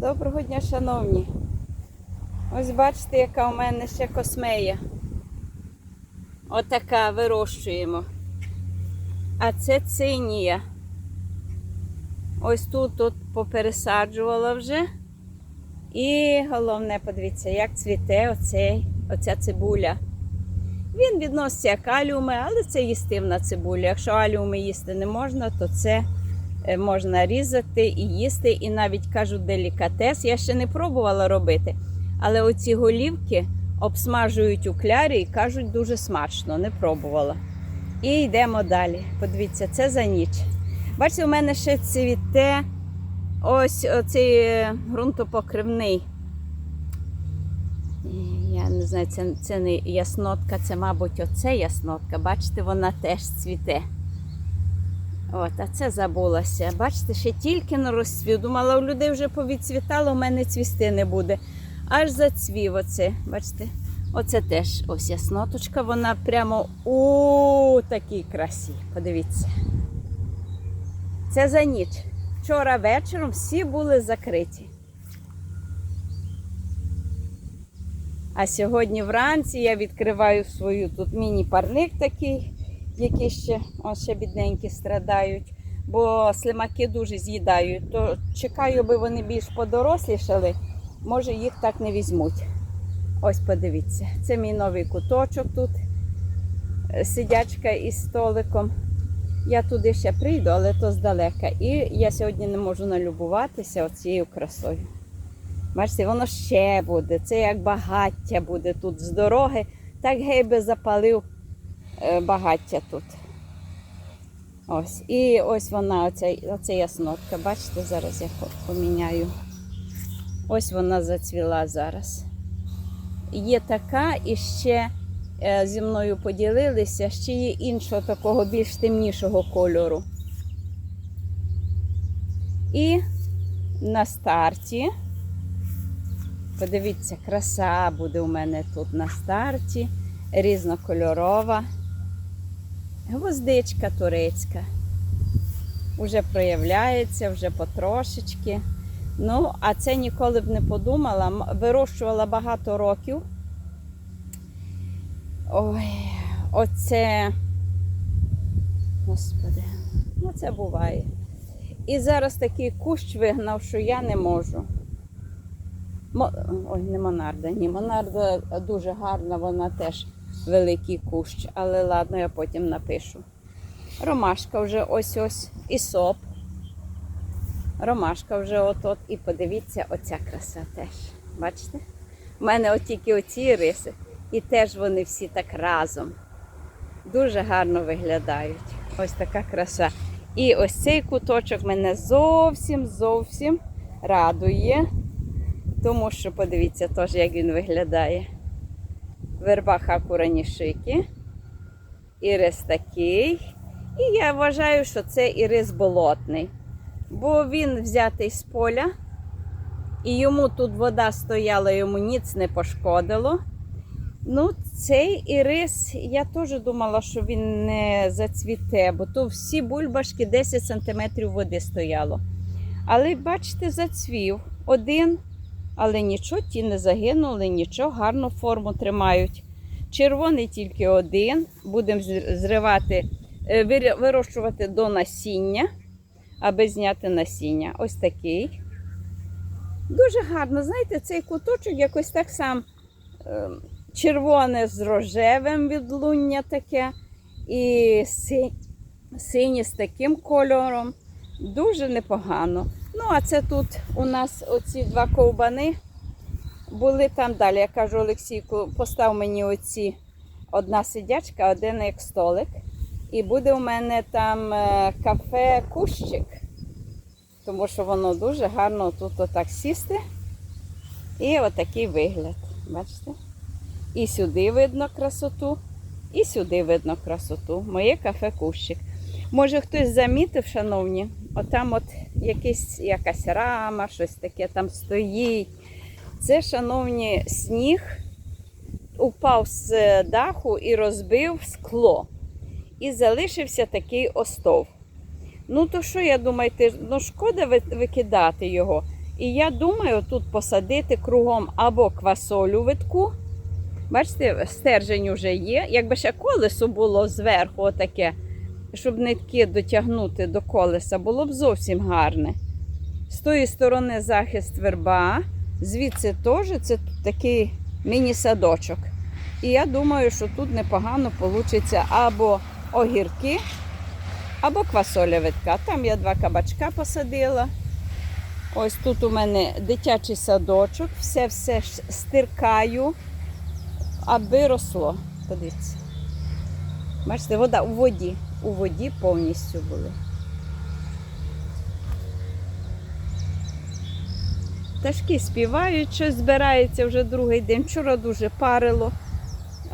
Доброго дня, шановні. Ось бачите, яка у мене ще космея. Отака вирощуємо. А це цинія. Ось тут тут попересаджувала вже. І головне, подивіться, як цвіте оцей, оця цибуля. Він відноситься як аліуми, але це їстивна цибуля. Якщо аліуми їсти не можна, то це можна різати і їсти. І навіть кажуть делікатес. Я ще не пробувала робити. Але оці голівки обсмажують у клярі і кажуть дуже смачно, не пробувала. І йдемо далі. Подивіться, це за ніч. Бачите, у мене ще цвіте ось оцей е, ґрунтопокривний. Я не знаю, це, це не яснотка, це, мабуть, оце яснотка. Бачите, вона теж цвіте. От, а це забулася. Бачите, ще тільки на розцвів. Думала, у людей вже повідцвітало, у мене цвісти не буде. Аж зацвів оце. Бачите? Оце теж ось ясноточка, вона прямо у такій красі. Подивіться. Це за ніч. Вчора вечором всі були закриті. А сьогодні вранці я відкриваю свою тут міні-парник такий, які ще, ось ще бідненькі страдають, бо слимаки дуже з'їдають. То чекаю, аби вони більш подорослішали, може їх так не візьмуть. Ось подивіться, це мій новий куточок тут. е, Сидячка із столиком. Я туди ще прийду, але то здалека. І я сьогодні не можу налюбуватися оцією красою. Бачите, воно ще буде. Це як багаття буде тут з дороги. Так гейби запалив е, багаття тут. Ось. І ось вона, оця, оця яснотка. Бачите, зараз я поміняю. Ось вона зацвіла зараз. Є така і ще е, зі мною поділилися, ще є іншого такого більш темнішого кольору. І на старті. Подивіться, краса буде у мене тут на старті, різнокольорова. Гвоздичка турецька. Уже проявляється, вже потрошечки. Ну, а це ніколи б не подумала. Вирощувала багато років. Ой, оце. Господи, ну це буває. І зараз такий кущ вигнав, що я не можу. Мо... Ой, не Монарда, ні, Монарда дуже гарна, вона теж великий кущ, але ладно, я потім напишу. Ромашка вже ось-ось і соп. Ромашка вже от-от. І подивіться, оця краса теж. Бачите? У мене от тільки оці риси. І теж вони всі так разом. Дуже гарно виглядають. Ось така краса. І ось цей куточок мене зовсім зовсім радує. Тому що подивіться теж, як він виглядає. Верба хакуранішики. Ірис такий. І я вважаю, що це ірис болотний. Бо він взятий з поля. І йому тут вода стояла, йому ніц не пошкодило. Ну, цей ірис, я теж думала, що він не зацвіте, бо то всі бульбашки 10 см води стояло. Але бачите, зацвів один, але нічого, ті не загинули, нічого, гарну форму тримають. Червоний тільки один. Будемо зривати, е, вирощувати до насіння, аби зняти насіння. Ось такий. Дуже гарно, знаєте, цей куточок якось так сам е, червоне з рожевим відлуння таке, і синє з таким кольором. Дуже непогано. Ну, а це тут у нас оці два ковбани були там далі. Я кажу, Олексійку, постав мені оці одна сидячка, один як столик. І буде у мене там е, кафе кущик, тому що воно дуже гарно тут отак сісти. І отакий вигляд. Бачите? І сюди видно красоту, і сюди видно красоту. Моє кафе кущик. Може хтось замітив, шановні, отам от якийсь, якась рама, щось таке там стоїть. Це, шановні, сніг упав з даху і розбив скло. І залишився такий остов. Ну, то що, я думаю, ти- ну шкода викидати його. І я думаю тут посадити кругом або квасолю витку. Бачите, стержень вже є. Якби ще колесо було зверху, отаке, щоб нитки дотягнути до колеса, було б зовсім гарне. З тої сторони захист верба, звідси теж це такий міні-садочок. І я думаю, що тут непогано вийде або огірки, або квасоля витка. Там я два кабачка посадила. Ось тут у мене дитячий садочок, все все стиркаю, аби росло. Подивіться. Бачите, вода у воді. У воді повністю були. Пташки співають, щось збирається вже другий день. Вчора дуже парило.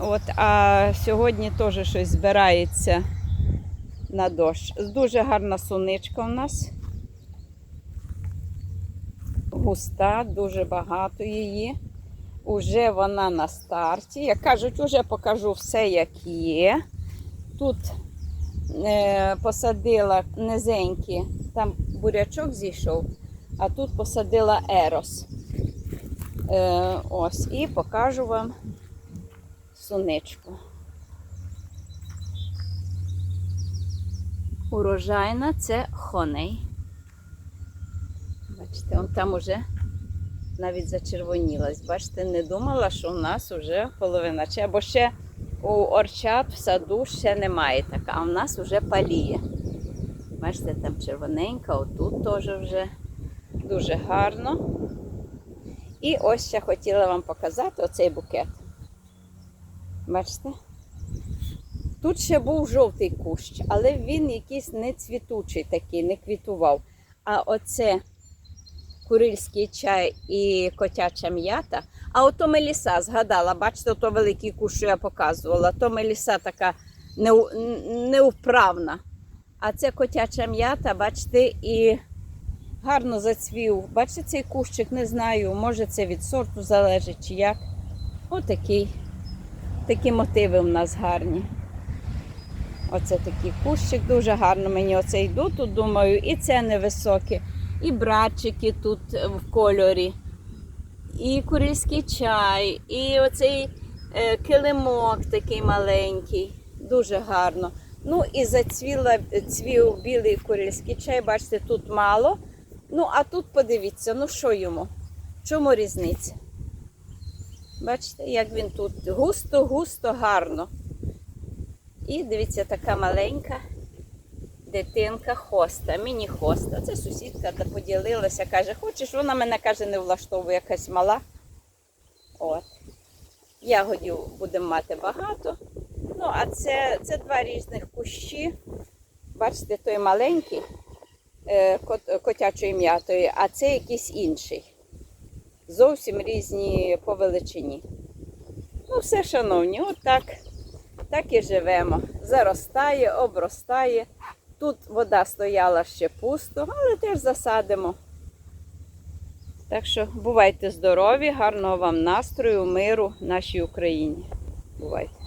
От, а сьогодні теж щось збирається на дощ. Дуже гарна суничка у нас. Густа, дуже багато її. Уже вона на старті. Як кажуть, уже покажу все, як є. Тут посадила низенькі, там бурячок зійшов, а тут посадила ерос. Е, ось, і покажу вам суничку. Урожайна це хоней. Бачите, он там уже навіть зачервонілась. Бачите, не думала, що у нас вже половина. Чи або ще у орчат в саду ще немає така, а в нас вже паліє. Бачите, там червоненька, отут теж вже дуже гарно. І ось ще хотіла вам показати оцей букет. Бачите? Тут ще був жовтий кущ, але він якийсь не цвітучий такий, не квітував. А оце курильський чай і котяча м'ята. А ото меліса згадала, бачите, то великий кущ, що я показувала. То меліса така неу- невправна. А це котяча м'ята, бачите, і гарно зацвів. Бачите, цей кущик, не знаю, може це від сорту залежить чи як. Отакий. Такі мотиви в нас гарні. Оце такий кущик, дуже гарно мені оце йду тут, думаю, і це невисоке, і братчики тут в кольорі, і курильський чай, і оцей е, килимок такий маленький, дуже гарно. Ну і зацвіла цвів білий курильський чай, бачите, тут мало. Ну, а тут подивіться, ну що йому? Чому різниця? Бачите, як він тут густо-густо гарно. І дивіться, така маленька дитинка хоста, міні-хоста. Це сусідка та поділилася, каже, хочеш, вона мене каже, не влаштовує якась мала. От. Ягодів будемо мати багато. Ну, а це, це два різних кущі. Бачите, той маленький е, кот- котячої м'ятої, а це якийсь інший. Зовсім різні по величині. Ну, все, шановні, отак. Так і живемо. Заростає, обростає. Тут вода стояла ще пусто, але теж засадимо. Так що бувайте здорові, гарного вам настрою, миру нашій Україні. Бувайте.